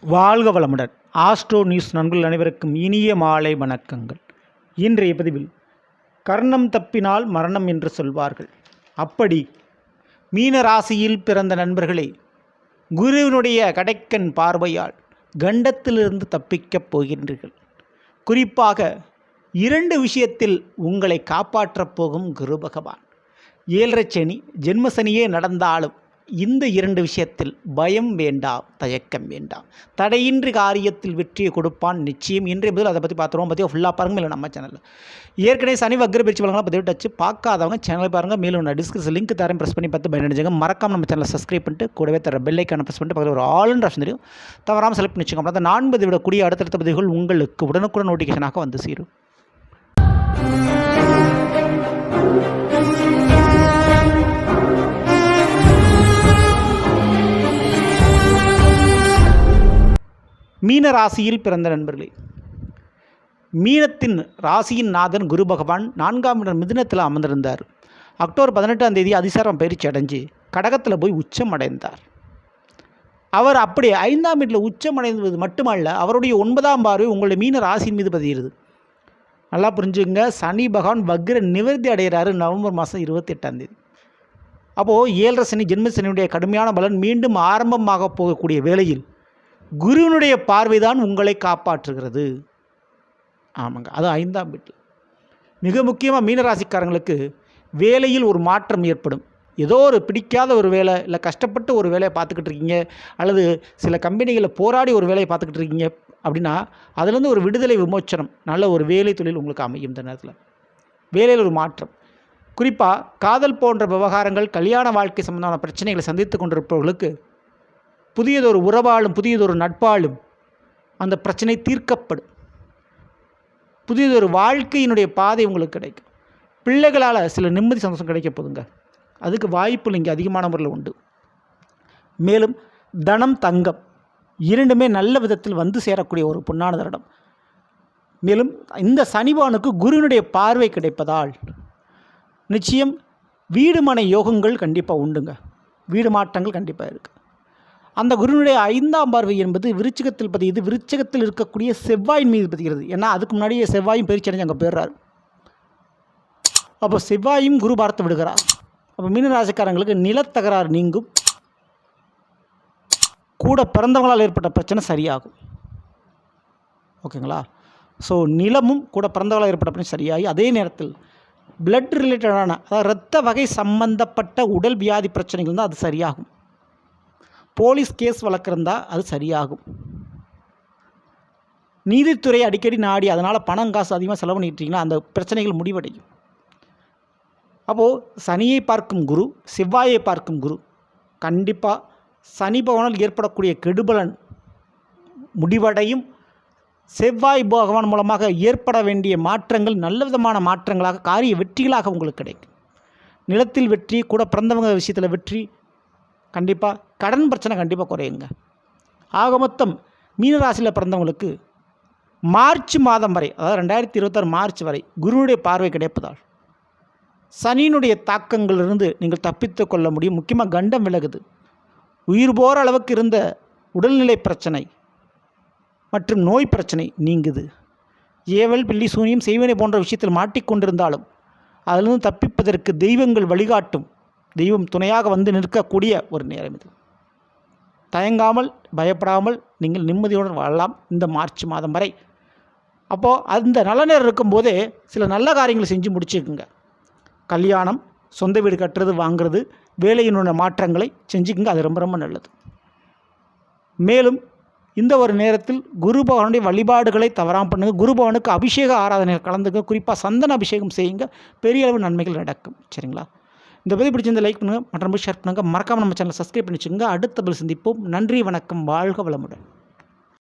வாழ்க வளமுடன். Astro news நண்பர்கள் அனைவருக்கும் இனிய மாலை வணக்கங்கள். இன்றைய பதிவில் கர்ணம் தப்பினால் மரணம் என்று சொல்வார்கள். அப்படி மீன ராசியில் பிறந்த நண்பர்களே குருவினுடைய கடைக்கண் பார்வையால் கண்டத்திலிருந்து தப்பிக்கப் போகின்றீர்கள். குறிப்பாக இரண்டு விஷயத்தில் உங்களை காப்பாற்றப் போகும் குரு பகவான். ஏழரை சனி ஜென்மசனியே நடந்தாலும் இந்த இரண்டு விஷயத்தில் பயம் வேண்டாம் தயக்கம் வேண்டாம் தடையின்றி காரியத்தில் வெற்றியை கொடுப்பான் நிச்சயம். இன்றைய முதல் அதை பற்றி பார்த்துருவோம். பற்றி ஃபுல்லாக பாருங்கள் இல்லை நம்ம சேனலில் ஏற்கனவே சனி வக்ர பயிற்சி வழங்கலாம் பற்றி டச்சு பார்க்காதவங்க சேனலை பாருங்கள் மேலும் நான் டிஸ்கிரிப்ஷன் லிங்க் தரேன். ப்ரெஸ் பண்ணி பார்த்து பயனடைஞ்சுங்க. மறக்காம நம்ம சேனலை சப்ஸ்கிரைப் பண்ணிட்டு கூடவே தர பெல்லைக்கான ப்ரெஸ் பண்ணிட்டு பக்கத்தில் ஒரு ஆளுன்ற ஆப்ஷன் தெரியும். தவறாமல் செலக்ட் பண்ணி வச்சுக்கோங்க அந்த நான் விடக்கூடிய அடுத்தடுத்த பதிவுகள் உங்களுக்கு உடனுக்குடன் நோட்டிஃபிகேஷனாக வந்து சேரும். மீன ராசியில் பிறந்த நண்பர்களே மீனத்தின் ராசியின் நாதன் குரு பகவான் நான்காம் இடம் மிதினத்தில் அமர்ந்திருந்தார். அக்டோபர் பதினெட்டாம் தேதி அதிசாரம் பயிற்சி அடைஞ்சு கடகத்தில் போய் உச்சம் அடைந்தார். அவர் அப்படி ஐந்தாம் வீட்டில் உச்சம் அடைந்தது மட்டுமல்ல அவருடைய ஒன்பதாம் பார்வை உங்களுடைய மீன ராசியின் மீது பதிகிறது. நல்லா புரிஞ்சுங்க சனி பகவான் வக்ர நிவர்த்தி அடைகிறாரு நவம்பர் மாதம் இருபத்தெட்டாம் தேதி. அப்போது ஏழரை சனி ஜென்ம சனியுடைய கடுமையான பலன் மீண்டும் ஆரம்பமாக போகக்கூடிய வேளையில் குருவினுடைய பார்வைதான் உங்களை காப்பாற்றுகிறது. ஆமாங்க. அது ஐந்தாம் வீட்டில். மிக முக்கியமாக மீனராசிக்காரங்களுக்கு வேலையில் ஒரு மாற்றம் ஏற்படும். ஏதோ ஒரு பிடிக்காத ஒரு வேலை இல்லை கஷ்டப்பட்டு ஒரு வேலையை பார்த்துக்கிட்டு இருக்கீங்க அல்லது சில கம்பெனிகளில் போராடி ஒரு வேலையை பார்த்துக்கிட்டு இருக்கீங்க அப்படின்னா அதுலேருந்து ஒரு விடுதலை விமோச்சனம் நல்ல ஒரு வேலை தொழில் உங்களுக்கு அமையும் இந்த நேரத்தில். வேலையில் ஒரு மாற்றம். குறிப்பாக காதல் போன்ற விவகாரங்கள் கல்யாண வாழ்க்கை சம்பந்தமான பிரச்சனைகளை சந்தித்து கொண்டிருப்பவர்களுக்கு புதியதொரு உறவாலும் புதியதொரு நட்பாலும் அந்த பிரச்சனை தீர்க்கப்படும். புதியதொரு வாழ்க்கையினுடைய பாதை உங்களுக்கு கிடைக்கும். பிள்ளைகளால் சில நிம்மதி சந்தோஷம் கிடைக்க போதுங்க. அதுக்கு வாய்ப்புகள் இங்கே அதிகமான முறையில் உண்டு. மேலும் தனம் தங்கம் இரண்டுமே நல்ல விதத்தில் வந்து சேரக்கூடிய ஒரு பொன்னான தருடம் மேலும் இந்த சனிவானுக்கு குருவினுடைய பார்வை கிடைப்பதால் நிச்சயம் வீடு மனை யோகங்கள் கண்டிப்பாக உண்டுங்க. வீடு மாற்றங்கள் கண்டிப்பாக இருக்குது அந்த குருவினுடைய ஐந்தாம் பார்வை என்பது விருச்சிகத்தில் பதியுது. விருச்சிகத்தில் இருக்கக்கூடிய செவ்வாயின் மீது பதிகிறது. ஏன்னா அதுக்கு முன்னாடியே செவ்வாயும் பயிற்சி அடைஞ்சு அங்கே போயிடுறாரு. அப்போ செவ்வாயும் குரு பார்த்து விடுகிறார். அப்போ மீனராசிக்காரங்களுக்கு நிலத்தகராறு நீங்கும். கூட பிறந்தவங்களால் ஏற்பட்ட பிரச்சனை சரியாகும். ஓகேங்களா? ஸோ நிலமும் கூட பிறந்தவங்களால் ஏற்பட்ட பிரச்சனை சரியாகி அதே நேரத்தில் பிளட் ரிலேட்டடான அதாவது இரத்த வகை சம்பந்தப்பட்ட உடல் வியாதி பிரச்சனைகள் இருந்தால் அது சரியாகும். போலீஸ் கேஸ் வழக்கிருந்தால் அது சரியாகும். நீதித்துறை அடிக்கடி நாடி அதனால் பணம் காசு அதிகமாக செலவு பண்ணிக்கிட்டீங்கன்னா அந்த பிரச்சனைகள் முடிவடையும். அப்போது சனியை பார்க்கும் குரு செவ்வாயை பார்க்கும் குரு. கண்டிப்பாக சனி பகவானால் ஏற்படக்கூடிய கெடுபலன் முடிவடையும். செவ்வாய் பகவான் மூலமாக ஏற்பட வேண்டிய மாற்றங்கள் நல்ல விதமான மாற்றங்களாக காரிய வெற்றிகளாக உங்களுக்கு கிடைக்கும். நிலத்தில் வெற்றி கூட பிறந்தவங்க விஷயத்தில் வெற்றி கண்டிப்பாக கடன் பிரச்சனை கண்டிப்பாக குறையுங்க. ஆக மொத்தம் மீனராசியில் பிறந்தவங்களுக்கு மார்ச் மாதம் வரை அதாவது ரெண்டாயிரத்தி இருபத்தாறு மார்ச் வரை குருவுடைய பார்வை கிடைப்பதால் சனியினுடைய தாக்கங்களிலிருந்து நீங்கள் தப்பித்து கொள்ள முடியும். முக்கியமாக கண்டம் விலகுது. உயிர் போகிற அளவுக்கு இருந்த உடல்நிலை பிரச்சனை மற்றும் நோய் பிரச்சனை நீங்குது. ஏவல் பில்லி சூனியம் செய்வனை போன்ற விஷயத்தில் மாட்டிக்கொண்டிருந்தாலும் அதிலிருந்து தப்பிப்பதற்கு தெய்வங்கள் வழிகாட்டும் தெய்வம் துணையாக வந்து நிற்கக்கூடிய ஒரு நேரம் இது. தயங்காமல் பயப்படாமல் நீங்கள் நிம்மதியுடன் வாழலாம் இந்த மார்ச் மாதம் வரை. அப்போது அந்த நல்ல நேரம் இருக்கும்போதே சில நல்ல காரியங்களை செஞ்சு முடிச்சுக்குங்க. கல்யாணம் சொந்த வீடு கட்டுறது வாங்குறது வேலையினுடைய மாற்றங்களை செஞ்சுக்குங்க. அது ரொம்ப ரொம்ப நல்லது. மேலும் இந்த ஒரு நேரத்தில் குரு பகவானுடைய வழிபாடுகளை தவறாமல் பண்ணுங்கள் குரு பகவானுக்கு அபிஷேக ஆராதனை கலந்துங்க குறிப்பாக சந்தன அபிஷேகம் செய்யுங்க. பெரிய அளவு நன்மைகள் நடக்கும். சரிங்களா? இந்த பதிவு பிடிச்சிருந்த லைக் பண்ணுங்கள் மற்றும் ஷேர் பண்ணுங்கள் மறக்காமல் நம்ம சேனலை சப்ஸ்கிரைப் பண்ணி வச்சுக்கோங்க. அடுத்த பதில் சந்திப்போம். நன்றி வணக்கம். வாழ்க வளமுடன்.